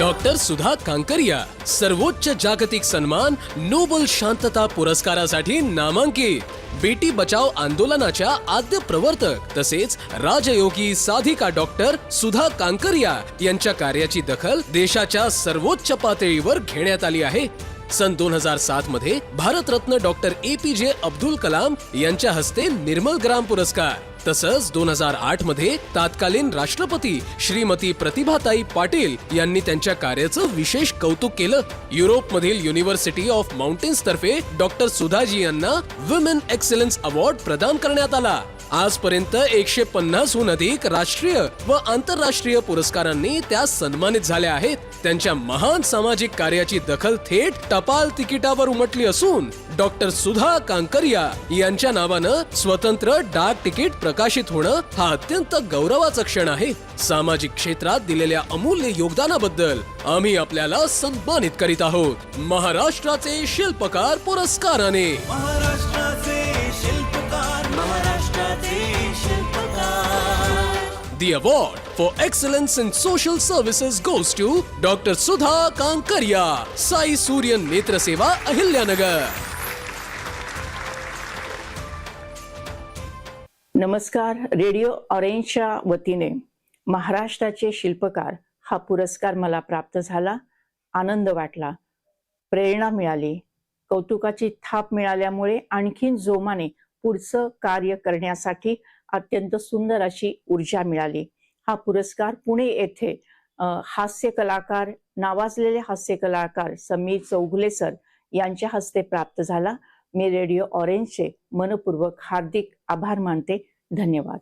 Doctor सुधा कांकरिया सर्वोच्च जागतिक सन्मान नोबल शांतता पुरस्कारासाठी नामांकित. बेटी बचाव आंदोलनाच्या आद्य प्रवर्तक तसेच राजयोगी साधिका डॉक्टर सुधा कांकरिया यांच्या कार्याची दखल देशाच्या सर्वोच्च पातळीवर घेण्यात आली आहे. सन दोन हजार सात मध्ये भारतरत्न डॉक्टर ए पी जे अब्दुल कलाम यांच्या हस्ते निर्मल ग्राम पुरस्कार. तसंच दोन हजार आठमध्ये तत्कालीन राष्ट्रपती श्रीमती प्रतिभाताई पाटील यांनी त्यांच्या कार्याचं विशेष कौतुक केलं. युरोपमधील युनिव्हर्सिटी ऑफ माउंटेन्स तर्फे डॉक्टर सुधाजी यांना वुमेन एक्सलन्स अवॉर्ड प्रदान करण्यात आला. आजपर्यंत एकशे पन्नासहून अधिक राष्ट्रीय व आंतरराष्ट्रीय पुरस्कारांनी त्या सन्मानित झाल्या आहेत. त्यांच्या महान सामाजिक कार्याची दखल थेट टपाल तिकिटावर उमटली असून डॉक्टर सुधा कांकरिया यांच्या नावानं स्वतंत्र डाक तिकीट प्रकाशित होणं हा अत्यंत गौरवाचा क्षण आहे सामाजिक क्षेत्रात दिलेल्या अमूल्य योगदानाबद्दल आम्ही आपल्याला सन्मानित करीत आहोत महाराष्ट्राचे शिल्पकार पुरस्काराने महाराष्ट्राचे शिल्पकार महाराष्ट्राचे शिल्पकार The award for excellence in social services goes to Dr. Sudha Kankaria, Sai Suryan Netra Seva, Ahilyangar. नमस्कार रेडिओ ऑरेंजच्या वतीने महाराष्ट्राचे शिल्पकार हा पुरस्कार मला प्राप्त झाला आनंद वाटला प्रेरणा मिळाली कौतुकाची थाप मिळाल्यामुळे आणखीन जोमाने पुढचं कार्य करण्यासाठी अत्यंत सुंदर अशी ऊर्जा मिळाली. हा पुरस्कार पुणे येथे हास्य कलाकार नावाजलेले हास्य कलाकार समीर चौगुले सर यांच्या हस्ते प्राप्त झाला. मी रेडिओ ऑरेंजचे मनपूर्वक हार्दिक आभार मानते. धन्यवाद.